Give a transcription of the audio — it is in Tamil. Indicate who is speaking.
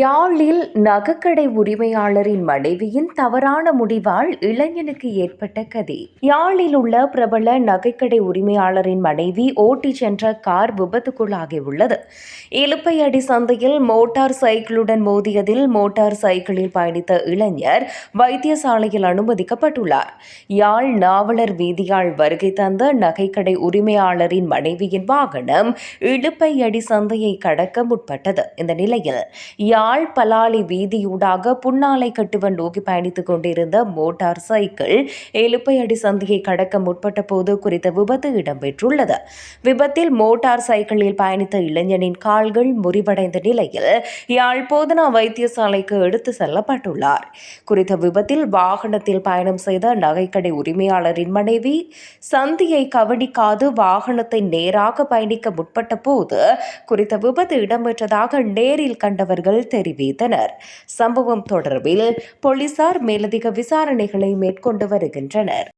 Speaker 1: யாழில் நகைக்கடை உரிமையாளரின் மனைவியின் தவறான முடிவால் இளைஞனுக்கு ஏற்பட்ட கதி. யாழில் உள்ள பிரபல நகைக்கடை உரிமையாளரின் மனைவி ஓட்டிச் சென்ற கார் விபத்துக்குள்ளாகியுள்ளது இலுப்பையடி சந்தையில் மோட்டார் சைக்கிளுடன் மோதியதில் மோட்டார் சைக்கிளில் பயணித்த இளைஞர் வைத்தியசாலையில் அனுமதிக்கப்பட்டுள்ளார். யாழ் நாவலர் வீதியால் வருகை தந்த நகைக்கடை உரிமையாளரின் மனைவியின் வாகனம் இழுப்பையடி சந்தையை கடக்க முற்பட்டது. இந்த நிலையில் யாழ் பலாலி வீதியூடாக புன்னாலை கட்டுவன் நோக்கி பயணித்துக் கொண்டிருந்த மோட்டார் சைக்கிள் எழுப்பையடி சந்தியை கடக்க முற்பட்ட போது குறித்த விபத்து இடம்பெற்றுள்ளது. விபத்தில் மோட்டார் சைக்கிளில் பயணித்த இளைஞனின் கால்கள் முறிவடைந்த நிலையில் யாழ் போதனா வைத்தியசாலைக்கு எடுத்து செல்லப்பட்டுள்ளார். குறித்த விபத்தில் வாகனத்தில் பயணம் செய்த நகைக்கடை உரிமையாளரின் மனைவி சந்தியை கவனிக்காது வாகனத்தை நேராக பயணிக்க முற்பட்ட போது குறித்த விபத்து இடம்பெற்றதாக நேரில் கண்டவர்கள் தெரிவித்தனர். சம்பவம் தொடர்பில் போலீசார் மேலதிக விசாரணைகளை மேற்கொண்டு வருகின்றனர்.